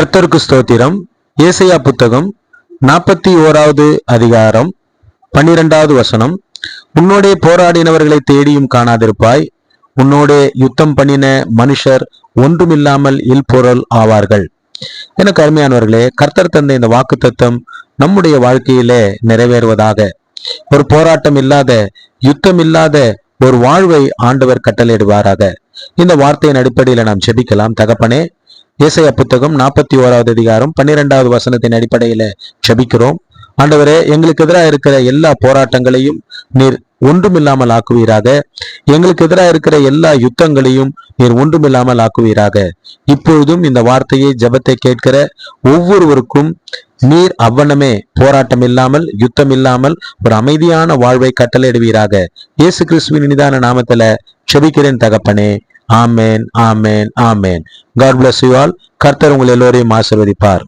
கர்த்தருக்கு ஸ்தோத்திரம். ஏசையா புத்தகம் நாற்பத்தி ஓராவது அதிகாரம் பன்னிரெண்டாவது வசனம். உன்னோடே போராடினவர்களை தேடியும் காணாதிருப்பாய். உன்னோடே யுத்தம் பண்ணின மனுஷர் ஒன்றுமில்லாமல் இல்பொருள் ஆவார்கள். எனக்கு அருமையானவர்களே கர்த்தர் தந்த இந்த வாக்குத்தத்தம் நம்முடைய வாழ்க்கையிலே நிறைவேறுவதாக. ஒரு போராட்டம் இல்லாத யுத்தம் இல்லாத ஒரு வாழ்வை ஆண்டவர் கட்டளையிடுவாராக. இந்த வார்த்தையின் அடிப்படையில் நாம் செபிக்கலாம் தகப்பனே ஏசையா புத்தகம் நாற்பத்தி ஓராவது அதிகாரம் பன்னிரெண்டாவது வசனத்தின் அடிப்படையில ஜபிக்கிறோம். ஆண்டவரே எங்களுக்கு எதிராக இருக்கிற எல்லா போராட்டங்களையும் நீர் ஒன்றுமில்லாமல் ஆக்குவீராக. எங்களுக்கு எதிராக இருக்கிற எல்லா யுத்தங்களையும் நீர் ஒன்றுமில்லாமல் ஆக்குவீராக. இப்பொழுதும் இந்த வார்த்தையை ஜெபத்தை கேட்கிற ஒவ்வொருவருக்கும் நீர் அவ்வனமே போராட்டம் இல்லாமல் யுத்தம் இல்லாமல் ஒரு அமைதியான வாழ்வை கட்டளையிடுவீராக. இயேசு கிறிஸ்துவின் நிதான நாமத்துல செபிக்கிறேன் தகப்பனே. ஆமேன் ஆமேன் ஆமேன். காட் பிளஸ் யூ ஆல் கர்த்தர் உங்கள் எல்லோரையும் ஆசிர்வதிப்பார்.